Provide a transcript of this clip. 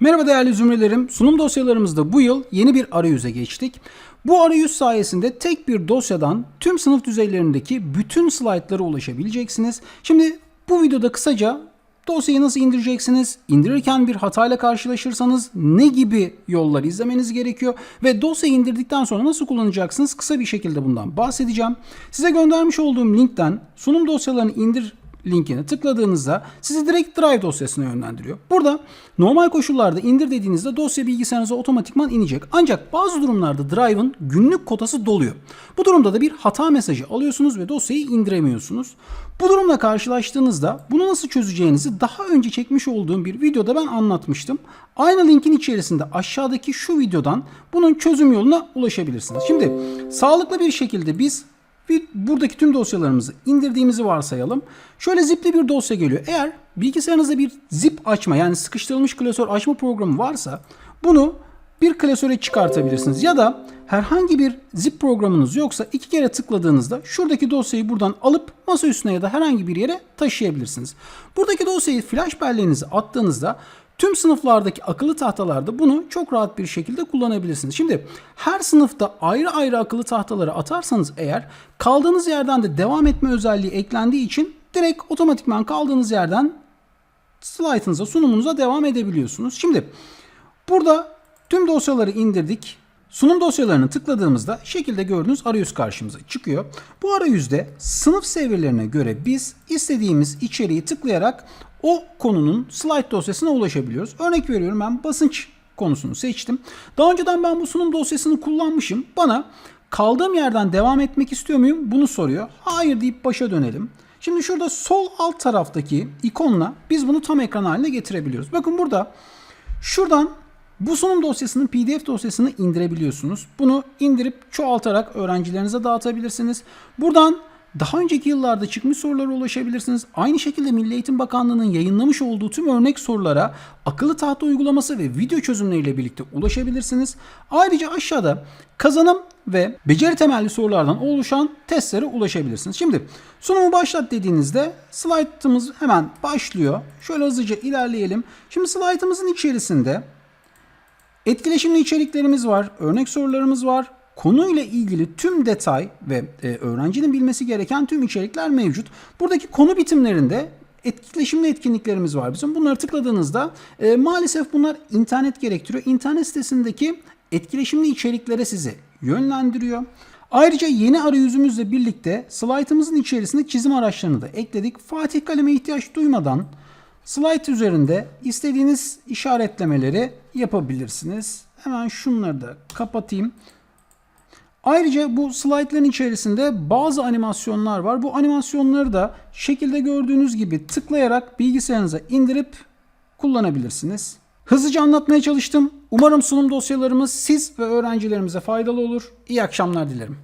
Merhaba değerli zümrelerim. Sunum dosyalarımızda bu yıl yeni bir arayüze geçtik. Bu arayüz sayesinde tek bir dosyadan tüm sınıf düzeylerindeki bütün slaytlara ulaşabileceksiniz. Şimdi bu videoda kısaca dosyayı nasıl indireceksiniz, indirirken bir hatayla karşılaşırsanız ne gibi yollar izlemeniz gerekiyor ve dosyayı indirdikten sonra nasıl kullanacaksınız kısa bir şekilde bundan bahsedeceğim. Size göndermiş olduğum linkten sunum dosyalarını indir linkine tıkladığınızda sizi direkt Drive dosyasına yönlendiriyor. Burada normal koşullarda indir dediğinizde dosya bilgisayarınıza otomatikman inecek. Ancak bazı durumlarda Drive'ın günlük kotası doluyor. Bu durumda da bir hata mesajı alıyorsunuz ve dosyayı indiremiyorsunuz. Bu durumla karşılaştığınızda bunu nasıl çözeceğinizi daha önce çekmiş olduğum bir videoda ben anlatmıştım. Aynı linkin içerisinde aşağıdaki şu videodan bunun çözüm yoluna ulaşabilirsiniz. Şimdi sağlıklı bir şekilde biz buradaki tüm dosyalarımızı indirdiğimizi varsayalım. Şöyle zipli bir dosya geliyor. Eğer bilgisayarınızda bir zip açma yani sıkıştırılmış klasör açma programı varsa bunu bir klasöre çıkartabilirsiniz. Ya da herhangi bir zip programınız yoksa iki kere tıkladığınızda şuradaki dosyayı buradan alıp masa üstüne ya da herhangi bir yere taşıyabilirsiniz. Buradaki dosyayı flash belleğinize attığınızda Tüm sınıflardaki akıllı tahtalarda bunu çok rahat bir şekilde kullanabilirsiniz. Şimdi her sınıfta ayrı ayrı akıllı tahtaları atarsanız eğer kaldığınız yerden de devam etme özelliği eklendiği için direkt otomatikman kaldığınız yerden slaytınıza, sunumunuza devam edebiliyorsunuz. Şimdi burada tüm dosyaları indirdik. Sunum dosyalarını tıkladığımızda şekilde gördüğünüz arayüz karşımıza çıkıyor. Bu arayüzde sınıf seviyelerine göre biz istediğimiz içeriği tıklayarak o konunun slide dosyasına ulaşabiliyoruz. Örnek veriyorum ben basınç konusunu seçtim. Daha önceden ben bu sunum dosyasını kullanmışım. Bana kaldığım yerden devam etmek istiyor muyum? Bunu soruyor. Hayır deyip başa dönelim. Şimdi şurada sol alt taraftaki ikonla biz bunu tam ekran haline getirebiliyoruz. Bakın burada şuradan bu sunum dosyasının PDF dosyasını indirebiliyorsunuz. Bunu indirip çoğaltarak öğrencilerinize dağıtabilirsiniz. Buradan daha önceki yıllarda çıkmış sorulara ulaşabilirsiniz. Aynı şekilde Milli Eğitim Bakanlığı'nın yayınlamış olduğu tüm örnek sorulara akıllı tahta uygulaması ve video çözümleriyle birlikte ulaşabilirsiniz. Ayrıca aşağıda kazanım ve beceri temelli sorulardan oluşan testlere ulaşabilirsiniz. Şimdi sunumu başlat dediğinizde slaytımız hemen başlıyor. Şöyle hızlıca ilerleyelim. Şimdi slaytımızın içerisinde etkileşimli içeriklerimiz var, örnek sorularımız var, konuyla ilgili tüm detay ve e, öğrencinin bilmesi gereken tüm içerikler mevcut. Buradaki konu bitimlerinde etkileşimli etkinliklerimiz var bizim. Bunları tıkladığınızda e, maalesef bunlar internet gerektiriyor. İnternet sitesindeki etkileşimli içeriklere sizi yönlendiriyor. Ayrıca yeni arayüzümüzle birlikte slaytımızın içerisinde çizim araçlarını da ekledik. Fatih kaleme ihtiyaç duymadan slide üzerinde istediğiniz işaretlemeleri yapabilirsiniz. Hemen şunları da kapatayım. Ayrıca bu slaytların içerisinde bazı animasyonlar var. Bu animasyonları da şekilde gördüğünüz gibi tıklayarak bilgisayarınıza indirip kullanabilirsiniz. Hızlıca anlatmaya çalıştım. Umarım sunum dosyalarımız siz ve öğrencilerimize faydalı olur. İyi akşamlar dilerim.